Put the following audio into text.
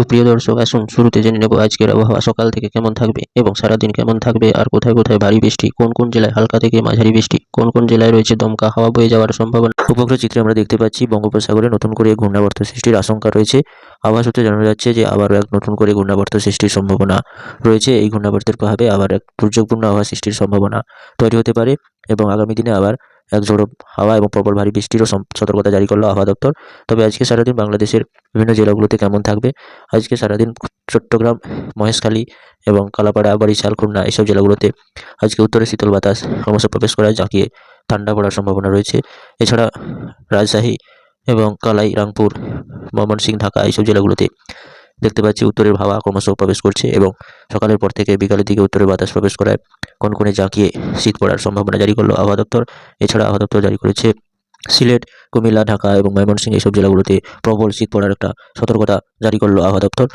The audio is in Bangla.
তো প্রিয় দর্শক, আসুন শুরুতে জেনে নেব আজকের আবহাওয়া। সকাল থেকে কেমন থাকবে এবং সারাদিন কেমন থাকবে আর কোথায় কোথায় ভারী বৃষ্টি, কোন কোন জেলায় হালকা থেকে মাঝারি বৃষ্টি, কোন কোন জেলায় রয়েছে দমকা হাওয়া বয়ে যাওয়ার সম্ভাবনা। উপগ্রহ চিত্রে আমরা দেখতে পাচ্ছি বঙ্গোপসাগরে নতুন করে ঘূর্ণাবর্ত সৃষ্টির আশঙ্কা রয়েছে। আবহাওয়া সূত্রে জানা যাচ্ছে যে আবারও এক নতুন করে ঘূর্ণাবর্ত সৃষ্টির সম্ভাবনা রয়েছে। এই ঘূর্ণাবর্তের প্রভাবে আবার এক দুর্যোগপূর্ণ আবহাওয়া সৃষ্টির সম্ভাবনা তৈরি হতে পারে এবং আগামী দিনে আবার এক ঝোড়ো হাওয়া এবং প্রবল ভারী বৃষ্টিরও সতর্কতা জারি করল আবহাওয়া দপ্তর। তবে আজকে সারাদিন বাংলাদেশের বিভিন্ন জেলাগুলোতে কেমন থাকবে? আজকে সারাদিন চট্টগ্রাম, মহেশখালী এবং কালাপাড়া, বরিশাল, খুলনা এইসব জেলাগুলোতে আজকে উত্তরে শীতল বাতাস ক্রমশ প্রবেশ করায় জাঁকিয়ে ঠান্ডা পড়ার সম্ভাবনা রয়েছে। এছাড়া রাজশাহী এবং কালাই, রাংপুর, ময়মনসিংহ, ঢাকা এইসব জেলাগুলোতে দেখতে পাচ্ছি উত্তরের হাওয়া ক্রমশ প্রবেশ করছে এবং সকালের পর থেকে বিকালের দিকে উত্তরের বাতাস প্রবেশ করায় কনকনে জাঁকিয়ে শীত পড়ার সম্ভাবনা জারি করল আবহাওয়া দপ্তর। এছাড়া আবহাওয়া দপ্তর জারি করেছে সিলেট, কুমিল্লা, ঢাকা এবং ময়মনসিংহ এইসব জেলাগুলোতে প্রবল শীত পড়ার একটা সতর্কতা জারি করল আবহাওয়া দপ্তর।